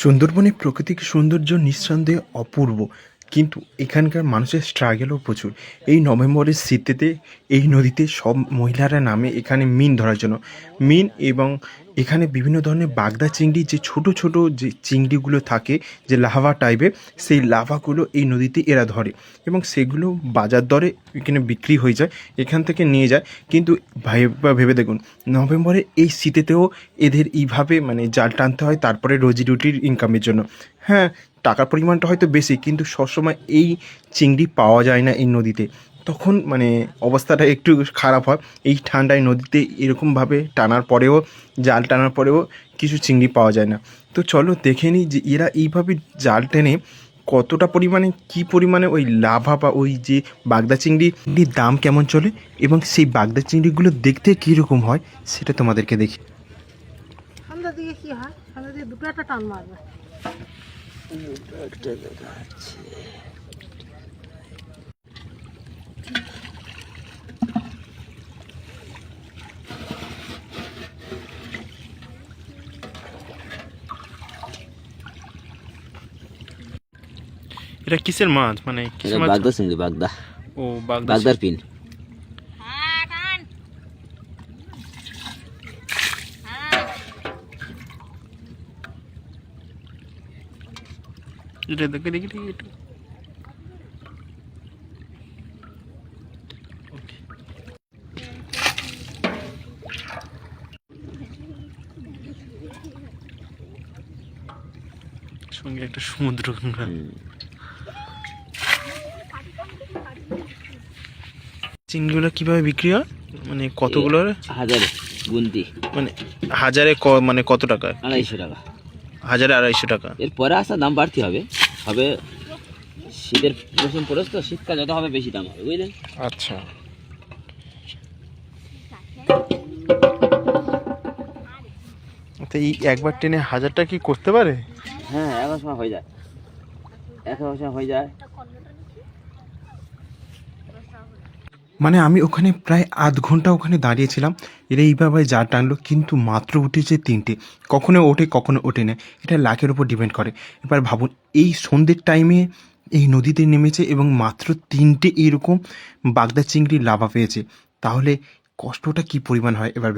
সুন্দরবনের প্রাকৃতিক সৌন্দর্য নিঃসন্দেহে অপূর্ব। কিন্তু এখানকার মানুষের স্ট্রাগেলও প্রচুর। এই নভেম্বরের শীতেতে এই নদীতে সব মহিলারা নামে এখানে মিন ধরার জন্য। মিন এবং এখানে বিভিন্ন ধরনের বাগদা চিংড়ি, যে ছোট ছোট যে চিংড়িগুলো থাকে, যে লাভা টাইপের সেই লাভাগুলো এই নদীতে এরা ধরে এবং সেগুলো বাজার দরে এখানে বিক্রি হয়ে যায়, এখান থেকে নিয়ে যায়। কিন্তু ভেবে দেখুন, নভেম্বরে এই শীতেতেও এদের এইভাবে মানে জাল টানতে হয়, তারপরে রোজি রুটির ইনকামের জন্য। হ্যাঁ টাকার পরিমাণটা হয়তো বেশি, কিন্তু সবসময় এই চিংড়ি পাওয়া যায় না এই নদীতে। তখন মানে অবস্থাটা একটু খারাপ হয়। এই ঠান্ডায় নদীতে এরকমভাবে টানার পরেও জাল টানার পরেও কিছু চিংড়ি পাওয়া যায় না। তো চলো দেখে নিই যে এরা এইভাবে জাল টেনে কতটা পরিমাণে কি পরিমাণে ওই লাভা বা ওই যে বাগদা চিংড়ির দাম কেমন চলে এবং সেই বাগদা চিংড়িগুলো দেখতে কীরকম হয় সেটা তোমাদেরকে দেখি। দিকে কি হয়? দিকে দুটো একটা টান মারবে। এটা কিসের মাছ? মানে কিসের মাছ? বাগদা চিংড়ি বাগদা। ও বাগদা বাগদার পিন। এটা দেখে দেখি দেখি একটু। সঙ্গে একটা সমুদ্র। গঙ্গা চিংড়িগুলো কীভাবে বিক্রি হয়? মানে কতগুলো হাজারে গুনতি। মানে হাজারে ক মানে কত টাকা আড়াইশো টাকা। হাজারে আড়াইশো টাকা। এরপরে আসা দাম বাড়তি হবে। হবে শীতের মৌসুম পড়েছ তো শীতকাল যত হবে বেশি দাম হবে বুঝলেন? আচ্ছা। তো এই একবার টেনে হাজারটা কি করতে পারে? হ্যাঁ এক সময় হয়ে যায়। এক সময় হয়ে যায়। মানে আমি ওখানে প্রায় আধ ঘণ্টা ওখানে দাঁড়িয়েছিলাম। এরা এইভাবে যা টানলো, কিন্তু মাত্র উঠেছে তিনটে। কখনো ওঠে কখনো ওঠে না। এটা লাখের ওপর ডিপেন্ড করে। এবার ভাবুন, এই সন্ধ্যের টাইমে এই নদীতে নেমেছে এবং মাত্র তিনটে এরকম বাগদা চিংড়ি লাভা পেয়েছে। তাহলে কষ্টটা কি পরিমাণ হয় এবার?